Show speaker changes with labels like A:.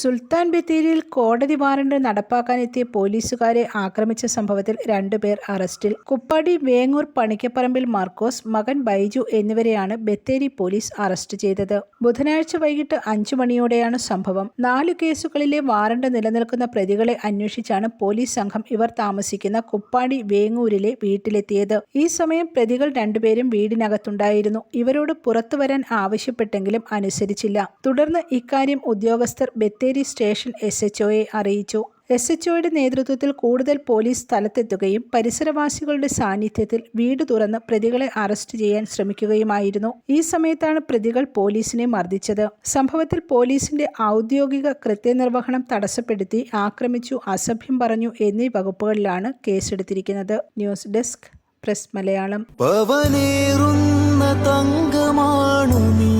A: സുൽത്താൻ ബത്തേരിയിൽ കോടതി വാറണ്ട് നടപ്പാക്കാനെത്തിയ പോലീസുകാരെ ആക്രമിച്ച സംഭവത്തിൽ രണ്ടുപേർ അറസ്റ്റിൽ. കുപ്പാടി വേങ്ങൂർ പണിക്കപ്പറമ്പിൽ മാർക്കോസ് മകൻ ബൈജു എന്നിവരെയാണ് ബത്തേരി പോലീസ് അറസ്റ്റ് ചെയ്തത്. ബുധനാഴ്ച വൈകിട്ട് അഞ്ചു മണിയോടെയാണ് സംഭവം. നാല് കേസുകളിലെ വാറണ്ട് നിലനിൽക്കുന്ന പ്രതികളെ അന്വേഷിച്ചാണ് പോലീസ് സംഘം ഇവർ താമസിക്കുന്ന കുപ്പാടി വേങ്ങൂരിലെ വീട്ടിലെത്തിയത്. ഈ സമയം പ്രതികൾ രണ്ടുപേരും വീടിനകത്തുണ്ടായിരുന്നു. ഇവരോട് പുറത്തുവരാൻ ആവശ്യപ്പെട്ടെങ്കിലും അനുസരിച്ചില്ല. തുടർന്ന് ഇക്കാര്യം ഉദ്യോഗസ്ഥർ ബത്തേരി സ്റ്റേഷൻ എസ് എച്ച് ഒയെ അറിയിച്ചു. എസ് എച്ച് ഒയുടെ നേതൃത്വത്തിൽ കൂടുതൽ പോലീസ് സ്ഥലത്തെത്തുകയും പരിസരവാസികളുടെ സാന്നിധ്യത്തിൽ വീട് തുറന്ന് പ്രതികളെ അറസ്റ്റ് ചെയ്യാൻ ശ്രമിക്കുകയുമായിരുന്നു. ഈ സമയത്താണ് പ്രതികൾ പോലീസിനെ മർദ്ദിച്ചത്. സംഭവത്തിൽ പോലീസിന്റെ ഔദ്യോഗിക കൃത്യനിർവഹണം തടസ്സപ്പെടുത്തി ആക്രമിച്ചു അസഭ്യം പറഞ്ഞു എന്നീ വകുപ്പുകളിലാണ് കേസെടുത്തിരിക്കുന്നത്. News desk press Malayalam.
B: തങ്കമാണു നീ.